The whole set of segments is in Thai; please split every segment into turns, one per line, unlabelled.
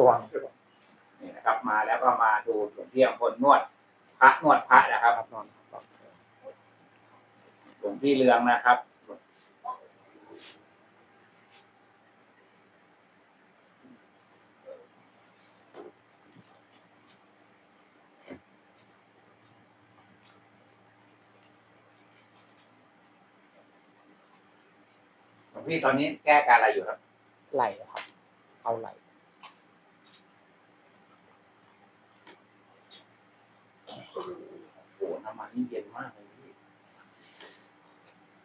ตัว
นี่นะครับ มาแล้วก็มาดูหลวงพี่อำพลนวด พระนวดพระนะครับ
ครับนอนครับ
หลวงพี่เรืองนะครับหลวงพี่ตอนนี้แก้การอะไรอยู่ครับ
ไหลครับ เอาไหล
โอ้โห น้ำมันนี่เย็นมากเลยพี่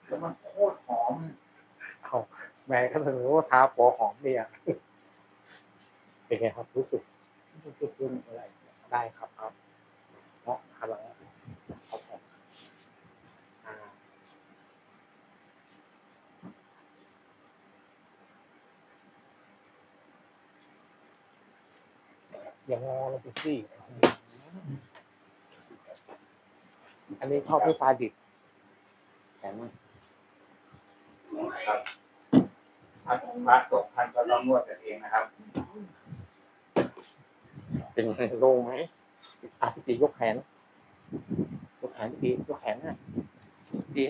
แล้วมันโคตรหอม
เอาแม่ก็ถึงรู้ว่าท้าปัวหอมเมียเป็นไงครับรู้สึก
รู้สึกเรื่องอะไร
ได้ครับครับเนาะหันหลังเอาแขนอ่าอย่างงอลงไปสิ อันนี้ชอบพี่ฟาดิบแขนมัน
ครับพระพระสงฆ์ท่านก็ต้องนวดกันเองนะครับ
เป็นไงโล่งไหมอะพี่ตียกแขน ยกแขนพี่ตียกแขนน่ะพี่ตี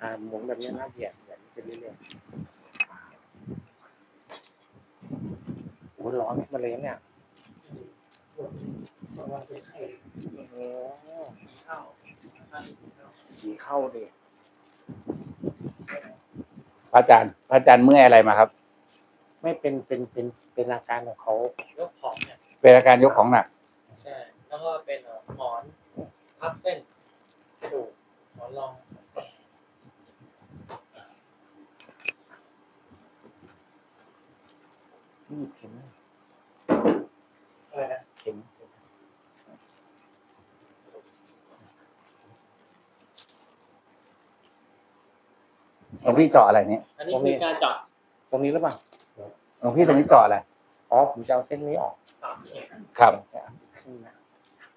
อ่าหมุนแบบนี้นะเหยียดแบบนี้ไปเรื่อยๆโอ้ยร้อนมาเลยเนี่ยโอ้ สีเข้าดิ
พระอาจารย์พระอาจารย์เมื่อยอะไรมาครับ
ไม่เป็นเป็นเป็นเป็นอาการของเขา
ยกของเนี่ย
เป็นอาการยกของหนัก
ใช่ แล้วก็เป็นเอ่อหมอนพับเส้นกระดูกหมอนรอง
นี่เข็ม
อะไรนะ
เข็ม
หลวง พี่เจาะอะไรเนี่ย
อันนี้คือการเจาะ
ตรงนี้หรือเปล่า
หลวงพี่ตรงนี้เจาะอะไร
อ๋อผมจะเอาเส้นนี้ออก
ปากเข็ม
ครับ
ขึ้นนะ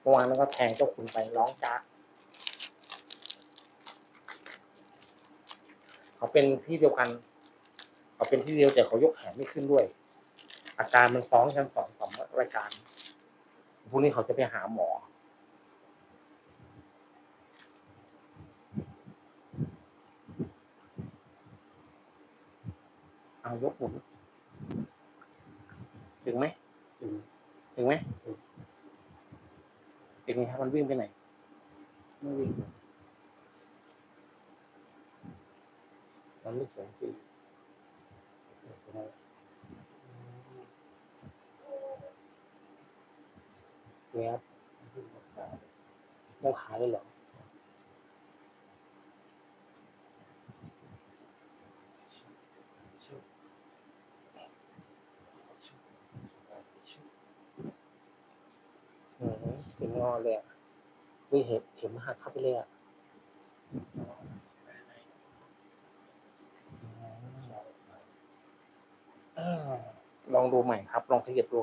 เมื่อวานนั้นก็แทงเจ้าคุณไปร้องจากเขาเป็นที่เดียวกัน เขาเป็นที่เดียวแต่เขายกแขนไม่ขึ้นด้วย อาการมันฟ้องชั้นสองของรายการพรุ่งนี้เขาจะไปหาหมอ เอายกหมุนถึงไหมถึงไหมเป็นไงครับมันวิ่งไปไหนไม่วิ่งมันไม่สนใจเนี่ยครับมองขาเลยเหรออืมเป็น งอเลยอ่เห็นเข็มหักเข้าไปเลยอะลองดูใหม่ครับ ลองขยับดู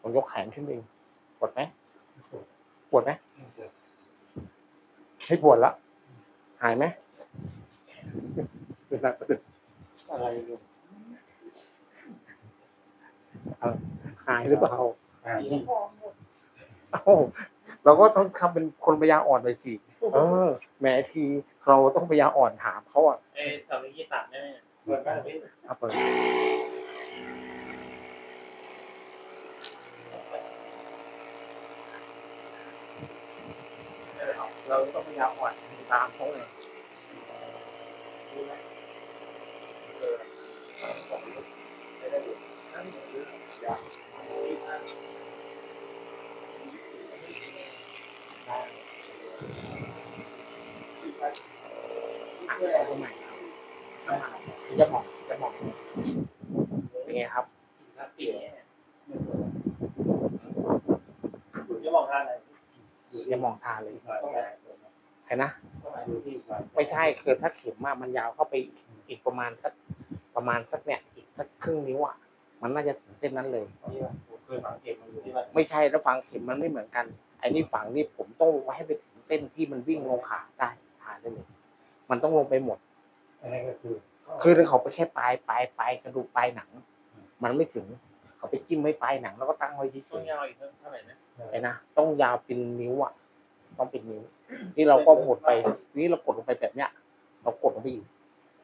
ลองยกแขนขึ้นเองปวดไหมปวดไหมให้ปวดละ หายไหมเป็นอะไรอะไรอยู่เอาหายหรือเปล่า เอ้าเราก็ต้องทำเป็นคนปัญญาอ่อนไปสิเออแม้ทีเราต้องปัญญาอ่อนถามเขาอะ
เอ้ยทำอย่างนี้ตัดได้ไหมเปิดบ้านพี่
เอาเปิดเราต้องปัญญาอ่อนตามเขาเลยรู้ไหมเออไม่ได้ดูนั่นคืออยากได้ อะเอา ตัวใหม่ครับเหม่จะหมองจะหมองเป็นไงครับ
ครับปีนี้คุณจะบอกท่านอะไร
อย่ามองทาเลย
ต้องไหน
ใช่นะ
ไหนดูที่ก่อน
ไม่ใช่คือถ้าเข็มมากมันยาวเข้าไปอีกประมาณสักประมาณสักเนี่ย อีกสักครึ่งนิ้วอะมันน่าจะถึงเส้นนั้นเลยไม่ใช่แล้วฝังเข็มมันไม่เหมือนกันไอ้นี่ฝังนี่ผมต้องไว้ให้ไปถึงเส้นที่มันวิ่งลงขาได้ มันต้องลงไปหมด
อันนี้ก็คือ
คือถ้าเขาไปแค่ปลายปลายปลายกระดูกปลายหนัง มันไม่ถึง เขาไปจิ้มไว้ปลายหนัง แล้วก็ตั้งไว้ที่
ช่ว
เฉ
ง
ย
ยาวอีกเท่าไหร่นะ
ไอ้นะต้องยาวเป็นนิ้วอะ ต้องเป็นนิ้ว นี่เราก็หมดไป นี่เรากดลงไปแบบเนี้ย เรากดลงไปอีก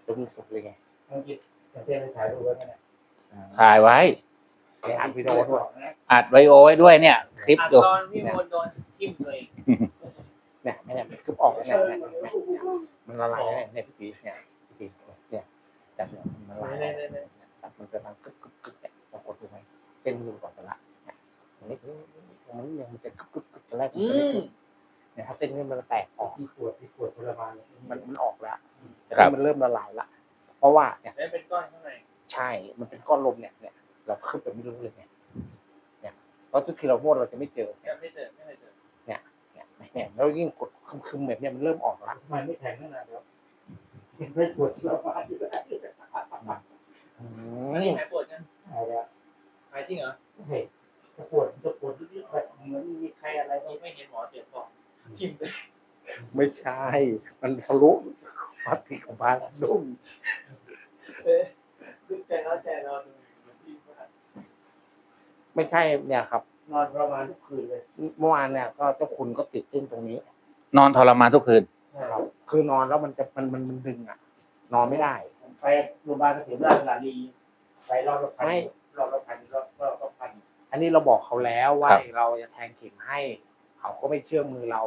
จนสุดเลยไง
เมื่อกี้เจ๊ไปถ่ายรูปไว้ไหมเนี่ย
ถ่ายไว้
ในอัดวิดีโอด้วย
อัดไวโอไว้ด้วยเนี่ย คลิป
อัด
อยู่
ตอนพี่โมนโดนทิ่มเลย
เนี่ยเนี่ยมันคือออกแล้วเนี่ย เนี่ยเนี่ยเนี่ยมันละลายแล้วเนี่ยเนี่ยพี่ปีเนี่ยพี่ปีเนี่ยจับเนี่ยมันละลายแล้วเนี่ยจับมันจะมันกึกกึกกึกเนี่ยเรากดดูไหมเส้นมันอยู่ก่อนจะละเนี่ยตรงนี้มันยังมันจะกึกกึกกึกตอนแรกมัน
อื
จะไม่
ม
กึกเนี่ยถ้าเส้นนี้มันแตกออก
ที่ปวดที่ปวดทรมานเนี่ย
มันมันออกแล้วแต่
ครับ
นี่มันเริ่มละลายละเพราะว่าเนี่ย
แล้วเป็นก้อนข้างใน
ใช่ มันเป็นก้อนลมเนี่ยเนี่ยเราขึ้นไปไม่รู้เลยเนี่ยเนี่ยเพราะทุกทีเรานวดเราจะไม่เจอ
แค่ไม่เจอไม่เคยเจอ
เนี่ยเนี่ยแล้วยิ่งกดคึมๆแบบเนี้ยมันเริ่มออก ละ
ทำไมไม่แข็งขนาดนั้นไม่ปวดทรมานอยู่แล้ว
อื
อันนี้
ม
หายปวดยัง
หายแล้ว
หายจริงเหรอ
เฮ้ยจะปวดจะปวดนิดๆแบบเหมือนมีใครอะไร
เราไม่เห็นหมอเสียฟองทิ่มเลย
ไม่ใช่ มันทะลุพลาสติกของบ้านดุ้ม
เออคือใจเราใจเราดูเหมือนที่ว่า
ไม่ใช่เนี่ยครับ
นอนประมาณทุกคืนเลย
เมื่อวานเนี่ยก็เจ้าคุณก็ติดเส้นตรงนี้
นอนทรมานทุกคืน
ครับ คือนอนแล้วมันจะมันมันมันดึงอะ นอนไม่ได้
ไปโรงพยาบาลเกษมราชลาลีไปรอบละพัน
ไม่
รอบละพันรอบรอบละพัน
อันนี้เราบอกเขาแล้วว่า
ครับ
เราจะแทงเข็มให้ เขาก็ไม่เชื่อมือเรา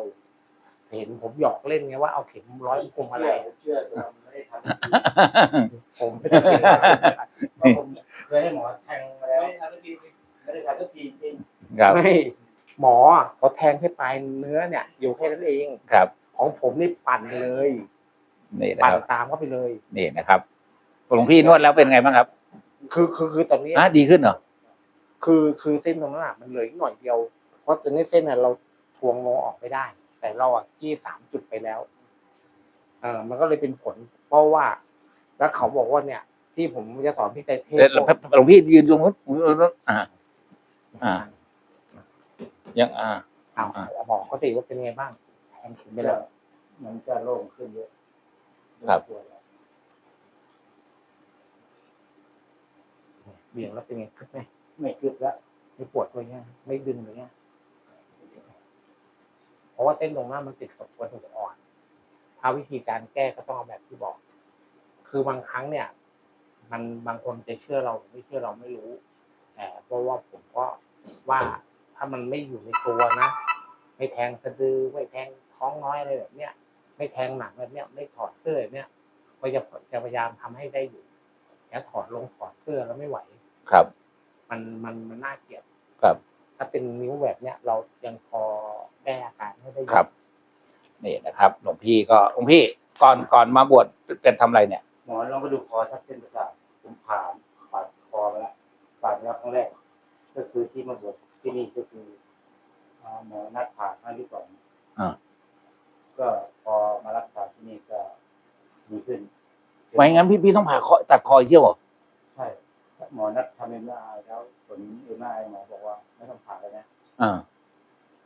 เห็นผมหยอกเล่นไงว่าเอาเข็มร้อยกลมอะไร
ผมเชื่อแต่เราไม่ได้ทำ
ผมไม่ได้เชื่อ
เพราะผมเคยให้หมอแทงมาแล้ว
ไม่ทำสักที
ไม่ได้ทำสักทีจริง
ครับ
ไม่หมอเขาแทงแค่ปลายเนื้อเนี่ย อยู่แค่นั้นเอง
ครับ
ของผมนี่ปั่นเลย
นี่นะ
ปั่น
ครับ
ตามเข้าไปเลย
นี่นะครับหลวงพี่นวดแล้วเป็นไงบ้างครับ
คือคือคือตอนนี้
อะดีขึ้นเหรอ
คือคือเส้นตรงนั้นอะมันเหลืออีกหน่อยเดียว เพราะตอนนี้เส้นน่ะเราทวงงอออกไม่ได้ แต่เราอะจี้สามจุดไปแล้วเออมันก็เลยเป็นผล เพราะว่า แล้วเขาบอกว่าเนี่ย ที่ผมจะสอนพี่ใจเทพ
เดี๋ยวหลวงพี่ยืนตรงนู้นอ่า อ่า ยังอ่า
อ้าวบอกเขาสิว่าเป็นไงบ้างแทงถึงไปแล้ว
มันจะโล่งขึ้นเยอะ
ครับ
เบี่ยงแล้วเป็นไงคึกไหม
ไม่คึกแล้ว
ไม่ปวดเลยเนี่ยไม่ดึงเลยเนี่ยเพราะว่าเส้นตรงหน้ามันติดศพกระดูกอ่อนถ้าวิธีการแก้ก็ต้องเอาแบบที่บอก คือบางครั้งเนี่ย มันบางคนจะเชื่อเราหรือไม่เชื่อเราไม่รู้แต่เพราะว่าผมก็ว่าถ้ามันไม่อยู่ในตัวนะไม่แทงสะดือไม่แทง ท้องน้อยอะไรแบบเนี้ย ไม่แทงหนังแบบเนี้ย ไม่ถอดเสื้อแบบเนี้ยก็จะจะพยายามทำให้ได้อยู่แล้วถอดลงถอดเสื้อแล้วไม่ไหว
ครับ
มันมันมันน่าเกลียด
ครับ
ถ้าเป็นนิ้วแบบเนี้ยเรายังพอแก้อาการให้ได้อยู่
ครับ นี่นะครับหลวงพี่ก็หลวงพี่ก่อนก่อนมาบวชเป็นทำอะไรเนี่ย
หมอลองกระดูกคอทับเส้นประสาทผมผ่าผ่าคอมาแล้วผ่ามาแล้วครั้งแรก ก็คือที่มาบวชที่นี่ก็คืออ่าหมอนัดผ่าครั้งที่สอง
อ่า
ก็พอมารักษาที่นี่ก็ดีขึ้น
ไม่งั้นพี่พี่ต้องผ่าคอตัดคอเยี่ยวเหรอ
ใช่หมอนัดทำเอ็มไอแล้วผลเอ็มไอหมอบอกว่าไม่ต้องผ่าแล้วนะ
อ่า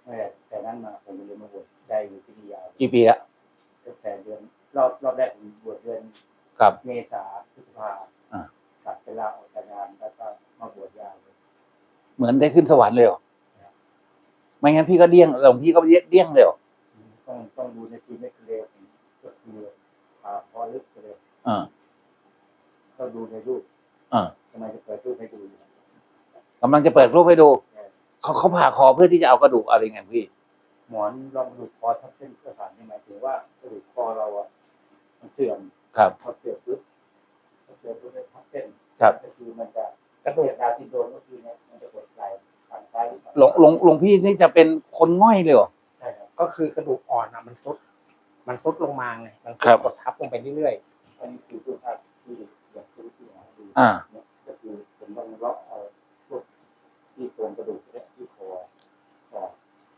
แต่แต่นั้นมาผมเลยมาบวชได้อยู่ที่นี่ยาว
กี่ปีแล้ว
ตั้งแต่เดือนรอบรอบแรกผมบวชเดือน
ครับ
เมษาพฤษภา
อ่า
กลับไปลาออกจากงานแล้วก็มาบวชยาวเลย
เหมือนได้ขึ้นสวรรค์เลยเหรอไม่งั้นพี่ก็เดี้ยงหลวงพี่ก็เดี้ยงเลยเหรอ
ต้องต้องดูในทีมเอ็กซเรย์ผมก็คือผ่าพอลึกไปเลย
อ่า
ต้องดูในรูป
อ่า
ทำไมจะเปิดรูปให้ดูอยู่
กำลังจะเปิดรูปให้ดูเขาเขาผ่าคอเพื่อที่จะเอากระดูกอะไรไงพี่
หมอนลองดูคอทับเส้นประสาทนี่หมายถึงว่ากระดูกคอเราอะมันเสื่อม
ครับ
พอเสื่อมปุ๊บพอเสื่อมปุ๊บเนี่ยทับเส้น
ครับ
ก็คือมันจะ
กระดูก
ดาวน์ซินโดรมก็คือเนี่ยมันจะกดไหล่ฝั่งซ้ายรือฝั่
หลวงหลวงหลวงพี่นี่จะเป็นคนง่อยเลยเหรอ
ใช่ครับ
ก็คือกระดูกอ่อนอะมันซุด มันซุดลงมาไงมัน
ครับ
กดทับลงไปเรื่อย
อันนี้คือตัวภาพที่อยากรู้ที่หาดู
อ่า
เนี่ยก็คือผมต้องเลาะเอาพวกที่โครงกระดูกเนี่ยที่คอออก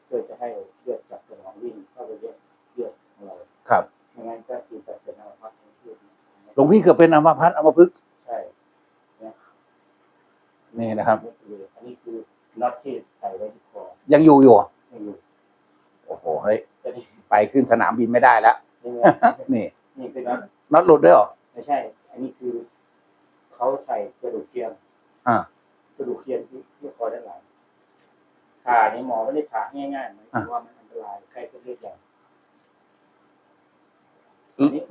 เพื่อจะให้เลือดจากสมองวิ่งเข้าไปเยอะเลือดของเรา
ครับ
ไม่งั้นก็คือจะเป็นอัมพาตของเลือด
หลวงพี่เกือบเป็นอัมพาตอัมพฤกษ์
ใช่
นี่นะครับ
อันนี้คือน็อตที่ใส่ไว้ที่คอ
ยังอยู่อยู่เหรอ
ไม่อยู่
โอ้โหเฮ้ย
แต่นี่
ไปขึ้นสนามบินไม่ได้แล้ว
นี่ไง
นี่
นี่คือน็อต
น็อตหลุดด้วยเหรอ
ไม่ใช่ อันนี้คือเขาใส่กระดูกเทียม
อ่า
กระดูกเทียมที่ที่คอด้านหลังผ่าในหมอไม่ได้ผ่าง่ายๆนะเพราะว่ามันอันตรายใกล้เส้นเลือดใหญ่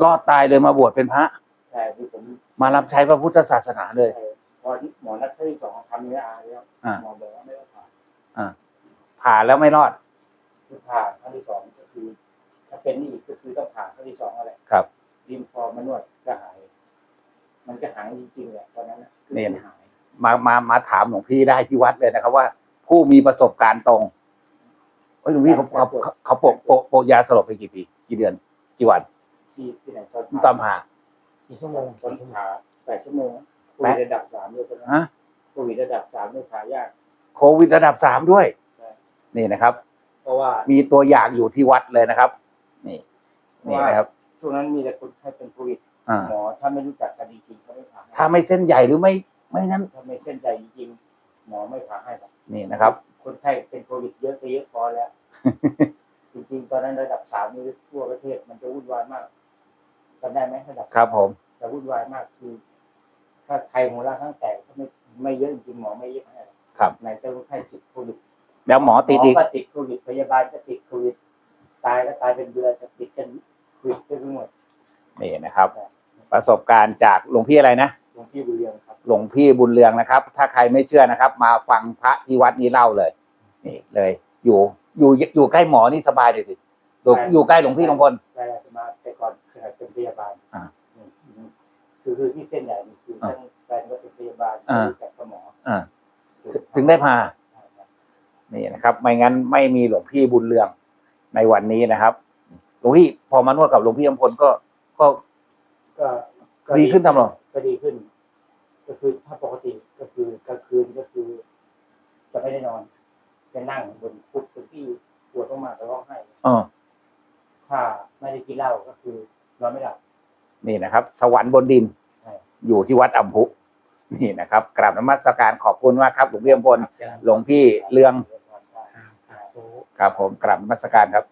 รอดตายเลยมาบวชเป็นพระ
แต่ที่ผม
มารับใช้พระพุทธศาสนาเลย
พอที่หมอนัดที่สองทำเนื้ออาแล้ว
อ่า
หมอบอกว่าไม่ต้องผ่า
ผ่าแล้วไม่รอด
คือผ่าครั้งที่สองก็คือถ้า เป็นนี่อีกก็คือต้องผ่าครั้งที่สองอะไร
ครับ
ดินพอมานวดก็หาย มันก็หายจริงๆแหละตอนนั้นนะคือ
เนี่ย
หาย
มามามาถามหลวงพี่ได้ที่วัดเลยนะครับ ว่า ผู้มีประสบการณ์ตรงเอ้ยหลวงพี่เขาเขาเขาเขาโปะโปะโปะยาสลบไปกี่ปี กี่เดือน กี่วัน
ที่ที่ไหนตอน
ตามหา
กี่ชั่วโมง
ตอนผ่าแปดชั่วโมงโค
แป
วิ
ด
ดระดับสามด้วยตอนนั้น
ฮะ
โควิดระดับสามด้วยผ่ายาก
โควิดระดับสามด้วย
ใช่
นี่นะครับ
เพราะว่า
มีตัวอย่างอยู่ที่วัดเลยนะครับ นี่นี่นะครับ
ช่วงนั้นมีแต่คนไข้เป็นโควิด
อ่า
หมอถ้าไม่รู้จักกันจริงๆเขาไม่ผ่าให้
ถ้าไม่เส้นใหญ่หรือไม่ไม่นั้น
ถ้าไม่เส้นใจจริงๆหมอไม่ผ่าให้หรอก
นี่นะครับ
คนไข้เป็นโควิดเยอะไปเยอะพอแล้ว จริงๆ ตอนนั้นระดับสามนี่ทั่วประเทศมันจะวุ่นวายมากจำได้ไหมระดับ
ครับ ผม
จะวุ่นวายมากคือ ถ้าใครหัวเราะข้างแตกก็ไม่ไม่เยอะจริงๆหมอไม่เยอะให้หรอก
ครับ
ไหนจะคนไข้ติดโควิด
แล้วหมอติดอีก
หมก็ติดโควิดพยาบาลก็ติดโควิด ตายก็ตายเป็นเดือนจะติดกันโควิดไปทั้งหมด
นี่นะครับ ประสบการณ์จากหลวงพี่อะไรนะ
หลวงพี่บุญเรืองครับ
หลวงพี่บุญเรืองนะครับ ถ้าใครไม่เชื่อนะครับ มาฟังพระที่วัดนี้เล่าเลย นี่เลย อยู่อยู่อยู่ใกล้หมอนี่สบายเลยสิอยู่อยู่ใกล้หลวงพี่หลวงพล
ได้จะมาแต่ก่อนเคยเป็นพยาบาล
อ่า
อืมคือคือที่เส้นใหญ่นี่คือท่านแฟนก็เป็นพยาบาล
อ่า
กับสมอ
อ่าถึงได้พานี่นะครับ ไม่งั้นไม่มีหลวงพี่บุญเรือง ในวันนี้นะครับหลวงพี่พอมานวดกับหลวงพี่อมพลก็ก็
ก็ก็
ดีขึ้นตามหรอ
ก็ดีขึ้น ก็คือถ้าปกติก็คือกลางคืนก็คือ จะไม่ได้นอนจะนั่งบนฟุตบนที่ปวดมากๆจะร้องไห้
เออ
ถ้าไม่ได้กินเหล้าก็คือนอนไม่หลับ
นี่นะครับ สวรรค์บนดิน
ใช่
อยู่ที่วัดอัมพุนี่นะครับกราบนมัสการขอบคุณมากครับ หลวงพี่อมพลหลวงพี่เรือง ครับผมกลับมาสการครับ